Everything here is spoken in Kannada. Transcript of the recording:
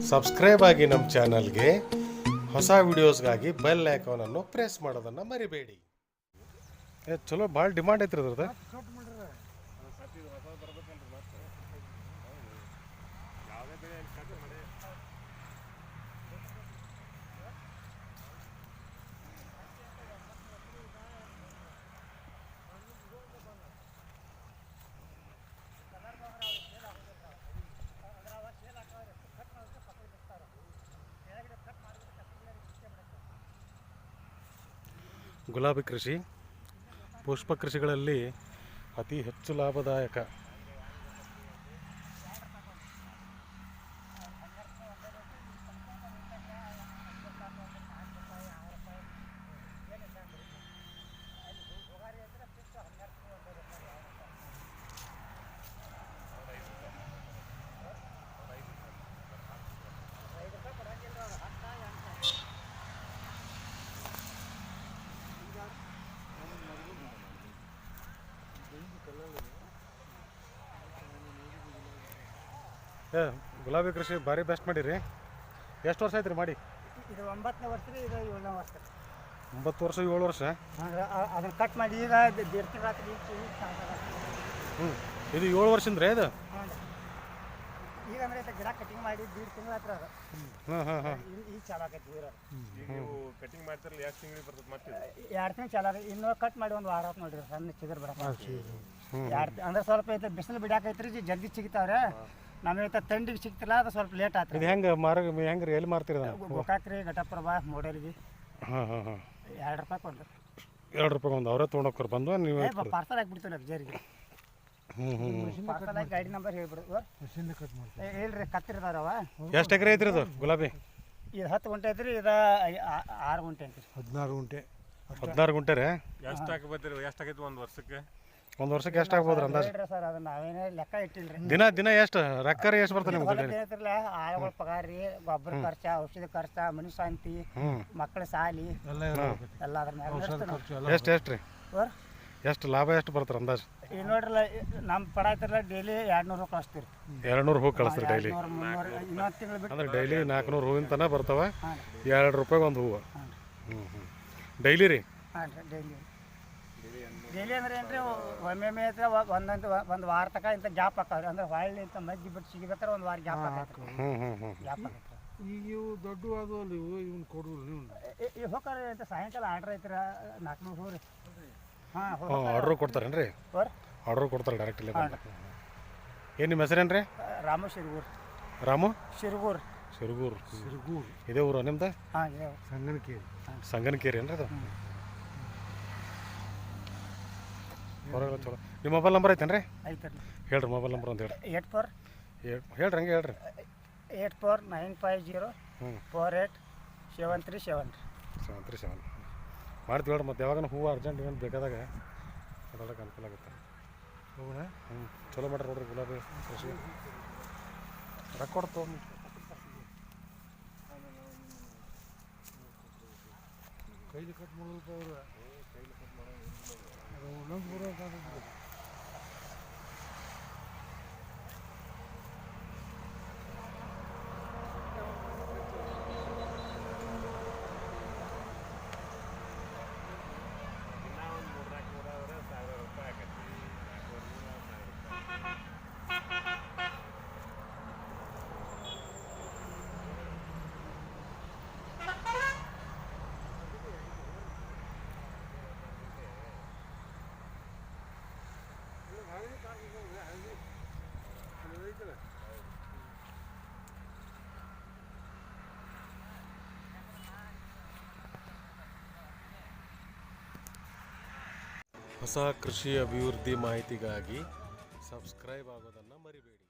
ಸಬ್ಸ್ಕ್ರೈಬ್ ಆಗಿ ನಮ್ಮ ಚಾನಲ್ಗೆ ಹೊಸ ವಿಡಿಯೋಸ್ಗಾಗಿ ಬೆಲ್ ಐಕಾನನ್ನು ಪ್ರೆಸ್ ಮಾಡೋದನ್ನು ಮರಿಬೇಡಿ. ಏ, ಚಲೋ, ಭಾಳ ಡಿಮಾಂಡ್ ಐತ್ರಿ ಅದ್ರದ್ದು. ಗುಲಾಬಿ ಕೃಷಿ ಪುಷ್ಪ ಕೃಷಿಗಳಲ್ಲಿ ಅತಿ ಹೆಚ್ಚು ಲಾಭದಾಯಕ. ಏ ಗುಲಾಬಿ ಕೃಷಿ ಭಾರಿ ಬೆಸ್ಟ್ ಮಾಡಿರಿ. ಎಷ್ಟು ವರ್ಷ ಆಯ್ತು ರೀ ಮಾಡಿ? ಇದು ಒಂಬತ್ತನೇ ವರ್ಷ ರೀ ಇದು ಏಳನೇ ವರ್ಷ. ಒಂಬತ್ತು ವರ್ಷ ಏಳು ವರ್ಷ? ಅದನ್ನು ಕಟ್ ಮಾಡಿ ಈಗ start ಆಗತ್ತೆ. ಹ್ಞೂ ಇದು ಏಳು ವರ್ಷದಿಂದ ರೀ. ಇದು ಈಗ ಅಂದ್ರೆ ಗಿಡ ಕಟಿಂಗ್ ಮಾಡಿ ದೀಡ್ ತಿಂಗಳು ಹತ್ರ ಅದು. ಈ ಈಗ ಚಾಲು ಆಗೈತೆ ಊರ ಈಗ ನೀವು ಕಟಿಂಗ್ ಮಾಡ್ತಿರಲ್ಲ ಎಷ್ಟು ತಿಂಗಳಿಗೆ ಬರ್ತದೆ ಮತ್ತೆ ಇದು? ಎರಡು ತಿಂಗಳು ಚಾಲು ಇನ್ನೂ ಕಟ್ ಮಾಡಿ ಒಂದು ವಾರ ಆತ್ ನೋಡ್ರಿ ಸಣ್ಣ ಚಿಗರ್ ಬರಕ್ಕೆ ಎರಡು ಅಂದ್ರೆ ಸ್ವಲ್ಪ ಐತೆ ಬಿಸಿಲು ಬಿಡಾಕೈತ್ರಿ ಜ- ಜಲ್ದಿ ಸಿಗ್ತಾವ್ರೆ ನಮಗೆ ತಂಡಿಗೆ ಸಿಗ್ತಿಲ್ಲ ಅದು ಸ್ವಲ್ಪ ಲೇಟ್ ಆತ್ರಿ? ಇದು ಹೆಂಗೆ ಮಾರ ಹೆಂಗೆ ರೀ? ಎಲ್ಲಿ ಮಾರ್ತೀರಿ ಅದನ್ನು? ಗೋಕಾಕ್ರಿ ಘಟಪ್ರಭಾ ಮೋಡಲ್ಗಿ ಹಾಂ ಹಾಂ ಹಾಂ. ಎರಡು ರೂಪಾಯಿ ಕೊಡ್ರಿ. ಎರಡು ರೂಪಾಯಿ ಒಂದು ಅವರೇ ತೊಗೊಂಡೋಗ್ರು ಬಂದು ನೀವು ಪಾರ್ಸಲ್ ಹಾಕ್ಬಿಡ್ತೀವಿ ಲಗ್ಜರಿಗೆ ಪಾರ್ಸಲ್ ಹಾಕಿ ಗಾಡಿ ನಂಬರ್ ಹೇಳ್ಬಿಡು. ಏ, ಇಲ್ರಿ ಕತ್ತಿರ್ತಾರವ ಎಷ್ಟು ಎಕರೆ ಐತ್ರಿ ಇದು ಗುಲಾಬಿ? ಇದು ಹತ್ತು ಗುಂಟೆ ಐತ್ರಿ ಇದು ಆರು ಗುಂಟೆ ಐತ್ರಿ. ಹದಿನಾರು ಗುಂಟೆ. ಹದಿನಾರು ಗುಂಟೆ ರೀ? ಎಷ್ಟು ಹಾಕಬತ್ತೀರಿ ಎಷ್ಟು ಆಗೈತೆ ಒಂದು ವರ್ಷಕ್ಕೆ? ಒಂದು ವರ್ಷಕ್ಕೆ ಎಷ್ಟು ಆಗ್ಬೋದು ಅಂದಾಜು? ಸರ್ ಅದು ನಾವೇನೇ ಲೆಕ್ಕ ಇಟ್ಟಿಲ್ರಿ. ದಿನ ದಿನ ಎಷ್ಟು? ರೊಕ್ಕ ಎಷ್ಟು ಬರ್ತದೆ ನಿಮ್ಗೆ ಹೊಲಕ್ಕೆ ಏನೈತ್ರಲ್ಲ ಆಳುಗಳ ಪಗಾರ ರೀ ಗೊಬ್ಬರ ಖರ್ಚ ಔಷಧಿ ಖರ್ಚ ಮನಿ ಶಾಂತಿ ಮಕ್ಕಳ ಸಾಲಿ ಎಲ್ಲ ಅದ್ರ ಮ್ಯಾಲ ಖರ್ಚು ಎಷ್ಟು ಎಷ್ಟು ರೀ? ಸರ್, ಎಷ್ಟು ಲಾಭ ಎಷ್ಟು ಬರ್ತಾರೆ ಅಂದಾಜು? ಈಗ ನೋಡ್ರಲ್ಲ ನಮ್ಮ ಪಡ ಐತ್ರಲ್ಲ ಡೈಲಿ ಎರಡು ನೂರು ಕಳಿಸ್ತೀರಿ ಎರಡು ನೂರು ಹೂ ಕಳಿಸ್ತೀರಿ ಡೈಲಿ. ನೂರು ಇನ್ನೊಂದು ತಿಂಗಳು ಬಿಟ್ಟು ಅಂದ್ರೆ ಡೈಲಿ ನಾಲ್ಕುನೂರು ಹೂವಿನ ತನಕ ಬರ್ತಾವೆ ಎರಡು ರೂಪಾಯಿ ಒಂದು ಹೂವು. ಹಾಂ ಹ್ಞೂ ಹ್ಞೂ ಡೈಲಿ ರೀ? ಹಾಂ ಡೈಲಿ. ಡೈಲಿ ಅಂದ್ರೆ ಏನ್ರಿ ಒಮ್ಮೆ ಒಮ್ಮೆ ಒಂದಂತ ಒಂದೊಂದು ಒಂದು ವಾರ ತಕ ಇಂಥ ಗ್ಯಾಪ್ ಹಾಕಾವ್ರಿ ಅಂದ್ರೆ ಹೊಳ್ಳಿ ಇಂಥ ಮಜ್ಜಿ ಬಿಟ್ಟು ಸಿಗಬೇಕಾರ ಒಂದು ವಾರ ಗ್ಯಾಪ್ ಹಾಕೈತ್ರಿ ಹ್ಞೂ ಹ್ಞೂ ಹ್ಞೂ ಗ್ಯಾಪ್ ಹಾಕೈತ್ರಿ ಈಗ ಇವು ದೊಡ್ಡ ಆದವಲ್ಲ ಇವು ಇವ್ನು. ಕೊಡುವಲ್ಲ ನೀವು ಈ ಹೋಗ್ತಾರ ಅಂತ ಸಾಯಂಕಾಲ ಆರ್ಡ್ರ್ ಐತ್ರ ನಾಲ್ಕುನೂರು ಹೂ ರೀ ಹಾಂ ಆರ್ಡ್ರು ಕೊಡ್ತಾರೇನು ರೀ ಸರ್ ಆರ್ಡ್ರು ಕೊಡ್ತಾರೆ ಡೈರೆಕ್ಟ್ ಇಲ್ಲಿ ಏನು ನಿಮ್ಮ ಹೆಸರೇನ್ರಿ? ರಾಮು ಶಿರ್ಗೂರ್. ರಾಮು? ಶಿರ್ಗೂರ್. ಸಿರುಗೂರು ಸಿರುಗೂರು ಇದೇ ಊರು ನಿಮ್ದು? ಹಾಂ ಸಂಗನಕೇರಿ. ಸಂಗನಕೇರಿ ಏನ್ರಿ ಅದು? ಹೊರಗೆ ಚಲೋ. ನಿಮ್ಮ ಮೊಬೈಲ್ ನಂಬರ್ ಐತೇನು ರೀ ಐತ್ರಿ ಹೇಳ್ರಿ ಮೊಬೈಲ್ ನಂಬರ್ ಅಂತ ಹೇಳ್ರಿ. Eight four? ಹೇಳ್- ಹೇಳ್ರಿ ಹಂಗೆ ಹೇಳ್ರಿ. Eight four nine five zero ಹ್ಞೂ four eight seven three seven ರೀ. Seven three seven. ಮಾಡ್ತೀವಿ ಹೇಳ್ರಿ ಮತ್ತೆ ಯಾವಾಗ ಹೂವು ಅರ್ಜೆಂಟ್ ಏನು ಬೇಕಾದಾಗ ಅದೊಳಗೆ ಅನುಕೂಲ ಆಗುತ್ತೆ. ಹೋಗೋಣ ಹ್ಞೂ ಚಲೋ ಮಾಡ್ರಿ ನೋಡ್ರಿ ಗುಲಾಬಿ ಕೃಷಿ. ರೊಕ್ಕ ಕೊಡ್ತು ಕೈಲಿ ಕಟ್ ಮಾಡೋದಪ್ಪ ಅವ್ರು ಅದು ಒಂದೊಂದು ಬರೋಕ್ಕಾಗತ್ತೆ ದಿನ ಒಂದು ಮೂರು ನಾಲ್ಕು ನೂರ ಆದ್ರೆ ಸಾವಿರ ರೂಪಾಯಿ ಆಗತ್ತೆ ನಾಲ್ಕೂವರೆ ನೂರ ಸಾವಿರ ರೂಪಾಯಿ ಹೊಸ ಕೃಷಿ ಅಭಿವೃದ್ಧಿ ಮಾಹಿತಿಗಾಗಿ ಸಬ್ಸ್ಕ್ರೈಬ್ ಆಗೋದನ್ನು ಮರಿಬೇಡಿ.